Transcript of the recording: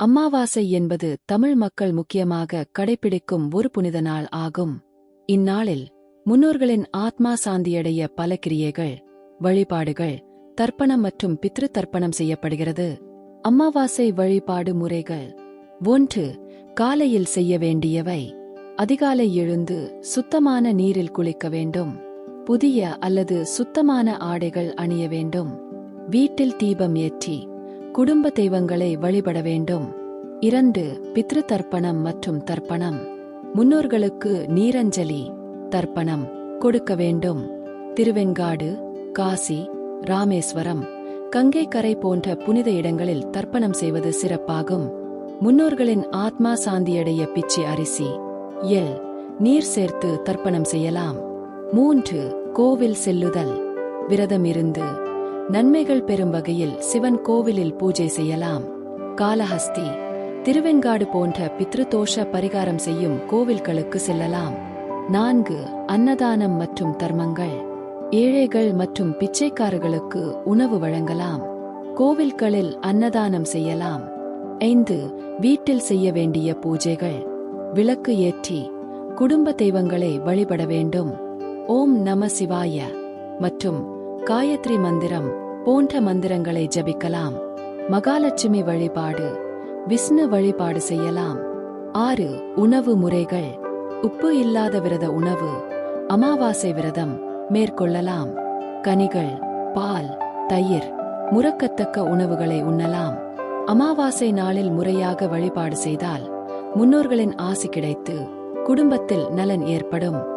அம்மாவாசை என்பது தமிழ் மக்கள் முக்கியமாக கடைபிடிக்கும் ஒரு புனித நாள் ஆகும். இந்நாளில் முன்னோர்களின் ஆத்மா சாந்தியடைய பல கிரியைகள் வழிபாடுகள் தர்ப்பணம் மற்றும் பித்ரு தர்ப்பணம் செய்யப்படுகிறது. அம்மாவாசை வழிபாடு முறைகள் ஒன்று காலையில் செய்ய வேண்டியவை. அதிகாலை எழுந்து சுத்தமான நீரில் குளிக்க வேண்டும். புதிய அல்லது சுத்தமான ஆடைகள் அணிய வேண்டும். வீட்டில் தீபம் ஏற்றி குடும்ப தெய்வங்களை வழிபட வேண்டும். இரண்டு பித்ரு தர்ப்பணம் மற்றும் தர்ப்பணம். முன்னோர்களுக்கு நீரஞ்சலி தர்ப்பணம் கொடுக்க வேண்டும். திருவெங்காடு காசி ராமேஸ்வரம் கங்கை கரை போன்ற புனித இடங்களில் தர்ப்பணம் செய்வது சிறப்பாகும். முன்னோர்களின் ஆத்மா சாந்தியடைய பிச்சை அரிசி. எல் நீர் சேர்த்து தர்ப்பணம் செய்யலாம். மூன்று கோவில் செல்லுதல். விரதம் இருந்து நன்மைகள் பெறும் வகையில் சிவன் கோவிலில் பூஜை செய்யலாம். காலஹஸ்தி திருவெண்காடு போன்ற பித்ருதோஷ பரிகாரம் செய்யும் கோவில்களுக்கு செல்லலாம். நான்கு அன்னதானம் மற்றும் தர்மங்கள். ஏழைகள் மற்றும் பிச்சைக்காரர்களுக்கு உணவு வழங்கலாம். கோவில்களில் அன்னதானம் செய்யலாம். ஐந்து வீட்டில் செய்ய வேண்டிய பூஜைகள். விளக்கு ஏற்றி குடும்ப தெய்வங்களை வழிபட வேண்டும். ஓம் நம சிவாய மற்றும் காயத்ரி மந்திரம் போன்ற மந்திரங்களை ஜபிக்கலாம். மகாலட்சுமி வழிபாடு விஷ்ணு வழிபாடு செய்யலாம். ஆறு உணவு முறைகள். உப்பு இல்லாத விரத உணவு அமாவாசை விரதம் மேற்கொள்ளலாம். கனிகள் பால் தயிர் முறக்கத்தக்க உணவுகளை உண்ணலாம். அமாவாசை நாளில் முறையாக வழிபாடு செய்தால் முன்னோர்களின் ஆசி கிடைத்து குடும்பத்தில் நலன் ஏற்படும்.